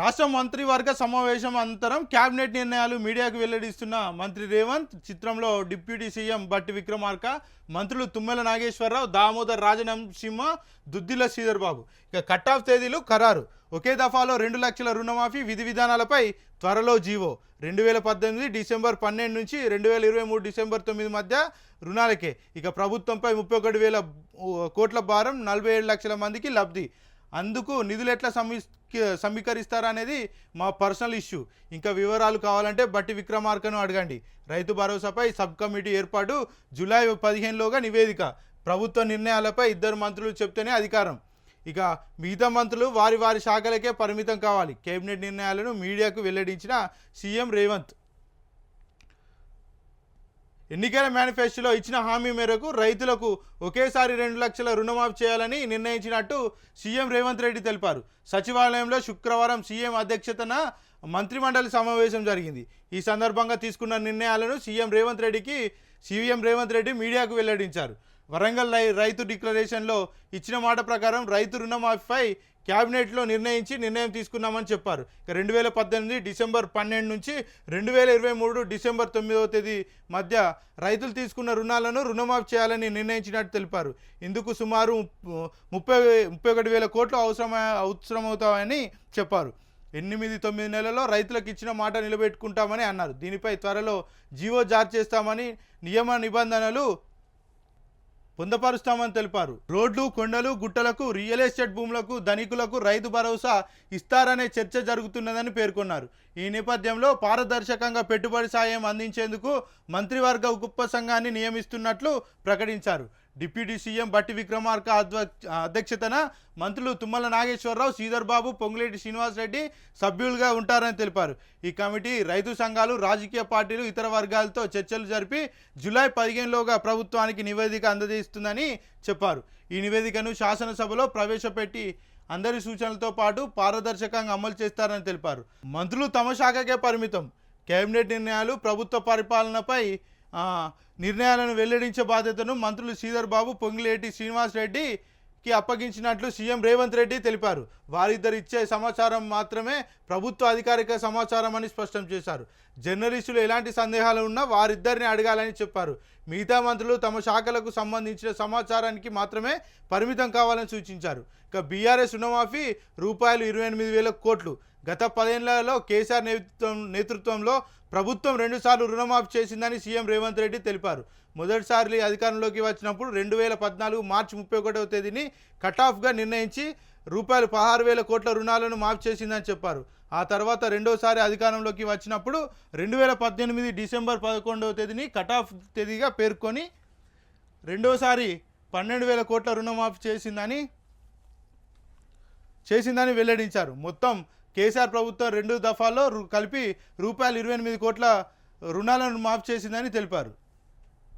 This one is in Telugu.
రాష్ట్ర మంత్రివర్గ సమావేశం అనంతరం కేబినెట్ నిర్ణయాలు మీడియాకు వెల్లడిస్తున్న మంత్రి రేవంత్ చిత్రంలో డిప్యూటీ సీఎం బట్టి విక్రమార్క మంత్రులు తుమ్మెల నాగేశ్వరరావు దామోదర్ రాజనంసింహ దుద్దిల శ్రీధర్ బాబు ఇక కట్ ఆఫ్ తేదీలు ఖరారు. ఒకే దఫాలో రెండు లక్షల రుణమాఫీ విధి విధానాలపై త్వరలో జీవో. రెండు వేల పద్దెనిమిది డిసెంబర్ పన్నెండు నుంచి రెండు వేల ఇరవై మూడు డిసెంబర్ తొమ్మిది మధ్య రుణాలకే. ఇక ప్రభుత్వంపై ముప్పై ఒకటి వేల కోట్ల భారం నలభై ఏడు లక్షల మందికి లబ్ధి. అందుకు నిధులు ఎట్లా సమీ సమీకరిస్తారనేది మా పర్సనల్ ఇష్యూ. ఇంకా వివరాలు కావాలంటే బట్టి విక్రమార్కను అడగండి. రైతు భరోసాపై సబ్ కమిటీ ఏర్పాటు జూలై పదిహేనులోగా నివేదిక. ప్రభుత్వ నిర్ణయాలపై ఇద్దరు మంత్రులు చెప్తేనే అధికారం. ఇక మిగతా మంత్రులు వారి వారి శాఖలకే పరిమితం కావాలి. కేబినెట్ నిర్ణయాలను మీడియాకు వెల్లడించిన సీఎం రేవంత్. ఎన్నికల మేనిఫెస్టోలో ఇచ్చిన హామీ మేరకు రైతులకు ఒకేసారి రెండు లక్షల రుణమాఫీ చేయాలని నిర్ణయించినట్టు సీఎం రేవంత్ రెడ్డి తెలిపారు. సచివాలయంలో శుక్రవారం సీఎం అధ్యక్షతన మంత్రిమండలి సమావేశం జరిగింది. ఈ సందర్భంగా తీసుకున్న నిర్ణయాలను సీఎం రేవంత్ రెడ్డికి సీఎం రేవంత్ రెడ్డి మీడియాకు వెల్లడించారు. వరంగల్ రై- రైతు డిక్లరేషన్లో ఇచ్చిన మాట ప్రకారం రైతు రుణమాఫీపై క్యాబినెట్లో నిర్ణయించి నిర్ణయం తీసుకున్నామని చెప్పారు. ఇక రెండు వేల పద్దెనిమిది డిసెంబర్ పన్నెండు నుంచి రెండు వేల ఇరవై మూడు డిసెంబర్ తొమ్మిదవ తేదీ మధ్య రైతులు తీసుకున్న రుణాలను రుణమాఫీ చేయాలని నిర్ణయించినట్టు తెలిపారు. ఇందుకు సుమారు ముప్పై ముప్పై ఒకటి వేల కోట్లు అవసరమ అవసరమవుతాయని చెప్పారు. ఎనిమిది తొమ్మిది నెలల్లో రైతులకు ఇచ్చిన మాట నిలబెట్టుకుంటామని అన్నారు. దీనిపై త్వరలో జీవో జారీ చేస్తామని నియమ నిబంధనలు పొందపరుస్తామని తెలిపారు. రోడ్లు కొండలు గుట్టలకు రియల్ ఎస్టేట్ భూములకు ధనికులకు రైతు భరోసా ఇస్తారనే చర్చ జరుగుతున్నదని పేర్కొన్నారు. ఈ నేపథ్యంలో పారదర్శకంగా పెట్టుబడి సాయం అందించేందుకు మంత్రివర్గ ఉపసంఘాన్ని నియమిస్తున్నట్లు ప్రకటించారు. డిప్యూటీ సీఎం బట్టి విక్రమార్క అధ్వ- అధ్యక్షతన మంత్రులు తుమ్మల నాగేశ్వరరావు శ్రీధర్ బాబు పొంగులేటి శ్రీనివాస్ రెడ్డి సభ్యులుగా ఉంటారని తెలిపారు. ఈ కమిటీ రైతు సంఘాలు రాజకీయ పార్టీలు ఇతర వర్గాలతో చర్చలు జరిపి జూలై పదిహేనులోగా ప్రభుత్వానికి నివేదిక అందజేస్తుందని చెప్పారు. ఈ నివేదికను శాసనసభలో ప్రవేశపెట్టి అందరి సూచనలతో పాటు పారదర్శకంగా అమలు చేస్తారని తెలిపారు. మంత్రులు తమ శాఖకే పరిమితం. కేబినెట్ నిర్ణయాలు ప్రభుత్వ పరిపాలనపై నిర్ణయాలను వెల్లడించే బాధ్యతను మంత్రులు శ్రీధర్ బాబు పొంగిలేటి శ్రీనివాస్ రెడ్డికి అప్పగించినట్లు సీఎం రేవంత్ రెడ్డి తెలిపారు. వారిద్దరు ఇచ్చే సమాచారం మాత్రమే ప్రభుత్వ అధికారిక సమాచారం అని స్పష్టం చేశారు. జర్నలిస్టులు ఎలాంటి సందేహాలు ఉన్నా వారిద్దరిని అడగాలని చెప్పారు. మిగతా మంత్రులు తమ శాఖలకు సంబంధించిన సమాచారానికి మాత్రమే పరిమితం కావాలని సూచించారు. ఇక బీఆర్ఎస్ రుణమాఫీ రూపాయలు ఇరవై ఎనిమిది వేల కోట్లు. గత పదేళ్ళలో కేసీఆర్ నేతృత్వం నేతృత్వంలో ప్రభుత్వం రెండుసార్లు రుణమాఫీ చేసిందని సీఎం రేవంత్ రెడ్డి తెలిపారు. మొదటిసారి అధికారంలోకి వచ్చినప్పుడు రెండు వేల పద్నాలుగు మార్చి ముప్పై ఒకటవ తేదీని కట్ ఆఫ్గా నిర్ణయించి రూపాయలు పదహారు వేల కోట్ల రుణాలను మాఫీ చేసిందని చెప్పారు. ఆ తర్వాత రెండోసారి అధికారంలోకి వచ్చినప్పుడు రెండు వేల పద్దెనిమిది డిసెంబర్ పదకొండవ తేదీని కట్ ఆఫ్ తేదీగా పేర్కొని రెండోసారి పన్నెండు వేల కోట్ల రుణమాఫీ చేసిందని చేసిందని వెల్లడించారు. మొత్తం కేసీఆర్ ప్రభుత్వం రెండు దఫాల్లో కలిపి రూపాయలు ఇరవై ఎనిమిది కోట్ల రుణాలను మాఫీ చేసిందని తెలిపారు.